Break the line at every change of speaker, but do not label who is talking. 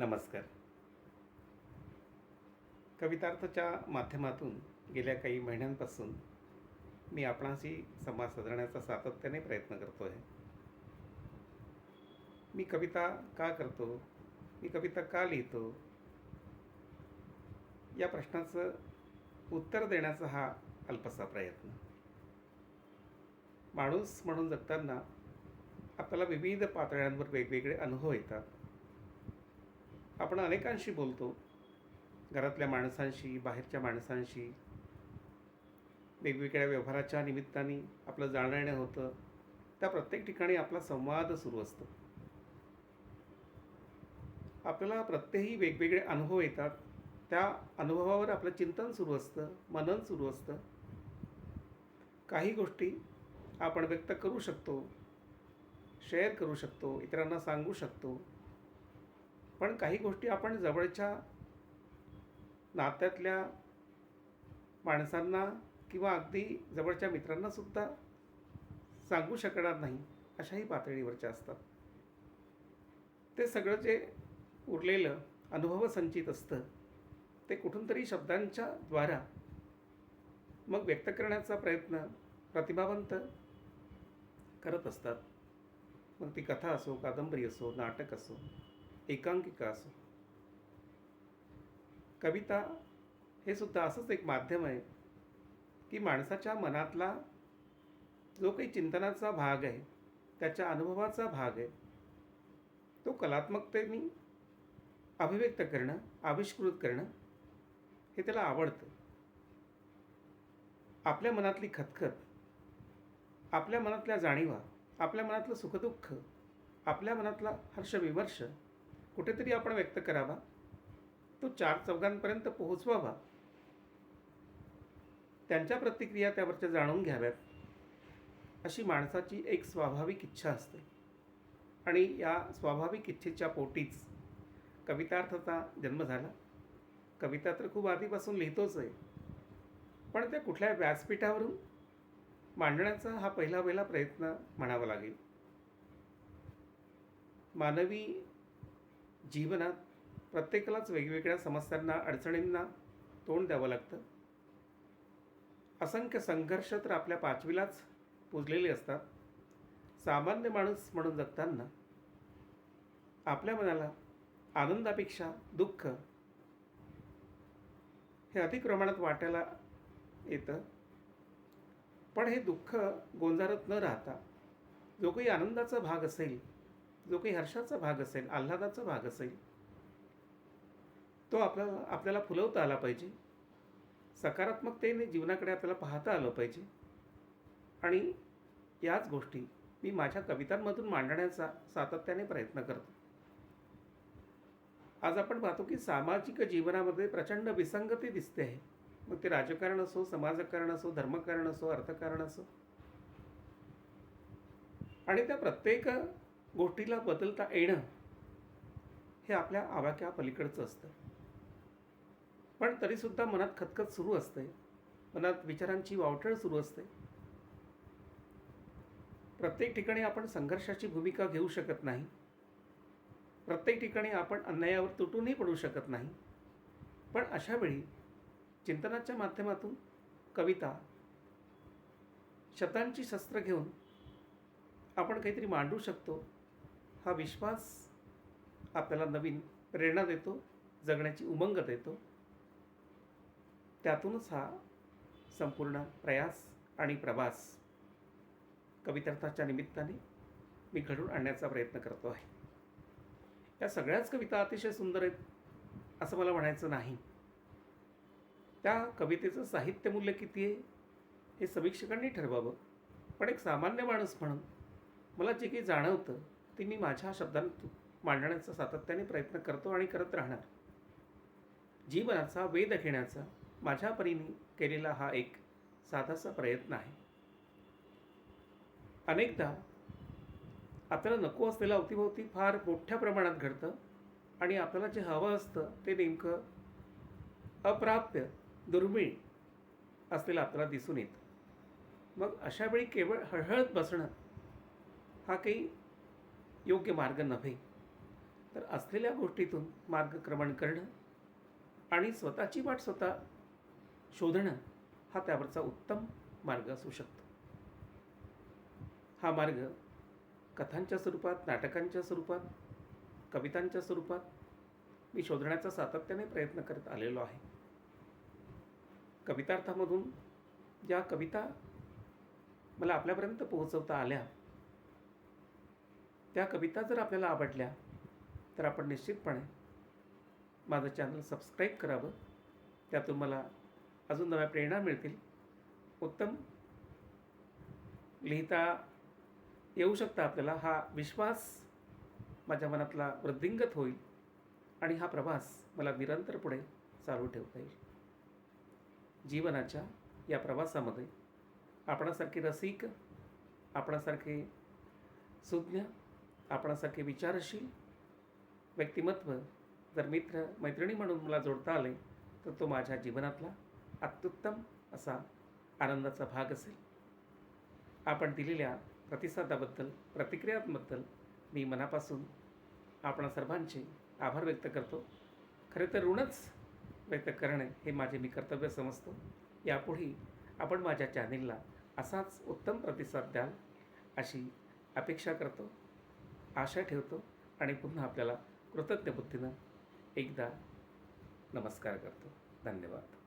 नमस्कार. कवितार्थच्या माध्यमातून गेल्या काही महिन्यांपासून मी आपणाशी संवाद साधण्याचा सातत्याने प्रयत्न करतो आहे मी कविता का करतो? मी कविता का लिहितो? या प्रश्नाचं उत्तर देण्याचा हा अल्पसा प्रयत्न. माणूस म्हणून जगताना आपल्याला विविध पातळ्यांवर वेगवेगळे अनुभव येतात. आपण अनेकांशी बोलतो. घरातल्या माणसांशी बाहेरच्या माणसांशी. वेगवेगळ्या व्यवहाराच्या निमित्ताने आपलं जाणं येणं होतं. त्या प्रत्येक ठिकाणी आपला संवाद सुरू असतो. आपल्याला प्रत्येकही वेगवेगळे अनुभव येतात. त्या अनुभवावर आपलं चिंतन सुरू असतं मनन सुरू असतं. काही गोष्टी आपण व्यक्त करू शकतो शेअर करू शकतो इतरांना सांगू शकतो. पण काही गोष्टी आपण जवळच्या नात्यातल्या माणसांना किंवा अगदी जवळच्या मित्रांनासुद्धा सांगू शकणार नाही अशाही पातळीवरच्या असतात. ते सगळं जे उरलेलं अनुभव संचित असतं ते कुठून तरी शब्दांच्या द्वारा मग व्यक्त करण्याचा प्रयत्न प्रतिभावंत करत असतात. मग ती कथा असो कादंबरी असो नाटक असो एकांकिका असो कविता हे सुद्धा असंच एक माध्यम आहे की माणसाच्या मनातला जो काही चिंतनाचा भाग आहे त्याच्या अनुभवाचा भाग आहे तो कलात्मकतेने अभिव्यक्त करणं आविष्कृत करणं हे त्याला आवडतं. आपल्या मनातली खतखत आपल्या मनातल्या जाणीवा आपल्या मनातलं सुखदुःख आपल्या मनातला हर्षविमर्श कुठेतरी आपण व्यक्त करावा. तो चार चौघांपर्यंत पोहोचवावा. त्यांच्या प्रतिक्रिया त्यावरच्या जाणून घ्याव्यात. अशी माणसाची एक स्वाभाविक इच्छा असते. आणि या स्वाभाविक इच्छेच्या पोटीच कवितार्थाचा जन्म झाला. कविता तर खूप आधीपासून लिहितोच आहे. पण त्या कुठल्या व्यासपीठावरून? मांडण्याचा हा पहिला पहिला प्रयत्न म्हणावा लागेल. मानवी जीवनात प्रत्येकालाच वेगवेगळ्या समस्यांना अडचणींना तोंड द्यावं लागतं. असंख्य संघर्ष तर आपल्या पाचवीलाच पुजलेले असतात. सामान्य माणूस म्हणून जगताना आपल्या मनाला आनंदापेक्षा दुःख हे अधिक प्रमाणात वाटायला येतं. पण हे दुःख गोंजारत न राहता जो काही आनंदाचा भाग असेल जो काही हर्षाचा भाग असेल आल्हादाचा भाग असेल तो आपल्याला आपल्याला फुलवता आला पाहिजे. सकारात्मकतेने जीवनाकडे आपल्याला पाहता आलं पाहिजे. आणि याच गोष्टी मी माझ्या कवितांमधून मांडण्याचा सातत्याने प्रयत्न करतो. आज आपण पाहतो की सामाजिक जीवनामध्ये प्रचंड विसंगती दिसते आहे. मग ते राजकारण असो समाजकारण असो धर्मकारण असो अर्थकारण असो. आणि त्या प्रत्येक गोष्टीला बदलता येणं हे आपल्या आवाक्या पलीकडचं असतं. पण तरीसुद्धा मनात खतखत सुरू असते. मनात विचारांची वावटळ सुरू असते. प्रत्येक ठिकाणी आपण संघर्षाची भूमिका घेऊ शकत नाही. प्रत्येक ठिकाणी आपण अन्यायावर तुटूनही पडू शकत नाही. पण अशा वेळी चिंतनाच्या माध्यमातून कविता शतांची शस्त्र घेऊन आपण काहीतरी मांडू शकतो. हा विश्वास आपल्याला नवीन प्रेरणा देतो जगण्याची उमंग देतो. त्यातूनच हा संपूर्ण प्रयास आणि प्रवास कवितार्थाच्या निमित्ताने मी घडून आणण्याचा प्रयत्न करतो आहे. या सगळ्याच कविता अतिशय सुंदर आहेत असं मला म्हणायचं नाही. त्या कवितेचं साहित्य मूल्य किती आहे हे समीक्षकांनी ठरवावं. पण एक सामान्य माणूस म्हणून मला जे काही जाणवतं ती मी माझ्या शब्दांत मांडण्याचा सातत्याने प्रयत्न करतो आणि करत राहणार. जीवनाचा वेध घेण्याचा माझ्या परीने केलेला हा एक साधासा प्रयत्न आहे. अनेकदा आपल्याला नको असलेलं अवतीभोवती फार मोठ्या प्रमाणात घडतं आणि आपल्याला जे हवं असतं ते नेमकं अप्राप्य दुर्मिळ असलेलं आपल्याला दिसून येतं. मग अशावेळी केवळ हळहळत बसणं हा काही योग्य मार्ग नव्हे. तर असलेल्या गोष्टीतून मार्गक्रमण करणं आणि स्वतःची वाट स्वतः शोधणं हा त्यावरचा उत्तम मार्ग असू शकतो. हा मार्ग कथांच्या स्वरूपात नाटकांच्या स्वरूपात कवितांच्या स्वरूपात मी शोधण्याचा सातत्याने प्रयत्न करत आलेलो आहे. कवितार्थामधून ज्या कविता मला आपल्यापर्यंत पोहोचवता आल्या त्या कविता जर आपल्याला आवडल्या तर आपण निश्चितपणे माझं चॅनल सबस्क्राईब करावं. त्यातून मला अजून नव्या प्रेरणा मिळतील. उत्तम लिहिता येऊ शकता आपल्याला. हा विश्वास माझ्या मनातला वृद्धिंगत होईल आणि हा प्रवास मला निरंतर पुढे चालू ठेवता येईल. जीवनाच्या या प्रवासामध्ये आपणासारखे रसिक आपणासारखे सुज्ञ आपणासारखे विचारशील व्यक्तिमत्व जर मित्र मैत्रिणी म्हणून मला जोडता आले तर तो माझ्या जीवनातला अत्युत्तम असा आनंदाचा भाग असेल. आपण दिलेल्या प्रतिसादाबद्दल प्रतिक्रियांबद्दल मी मनापासून आपणा सर्वांचे आभार व्यक्त करतो. खरे तर ऋणच व्यक्त करणे हे माझे मी कर्तव्य समजतो. यापुढे आपण माझ्या चॅनेलला असाच उत्तम प्रतिसाद द्याल अशी अपेक्षा करतो. आशा ठेवतो आणि पुन्हा आपल्याला कृतज्ञ बुद्धीनं एकदा नमस्कार करतो. धन्यवाद.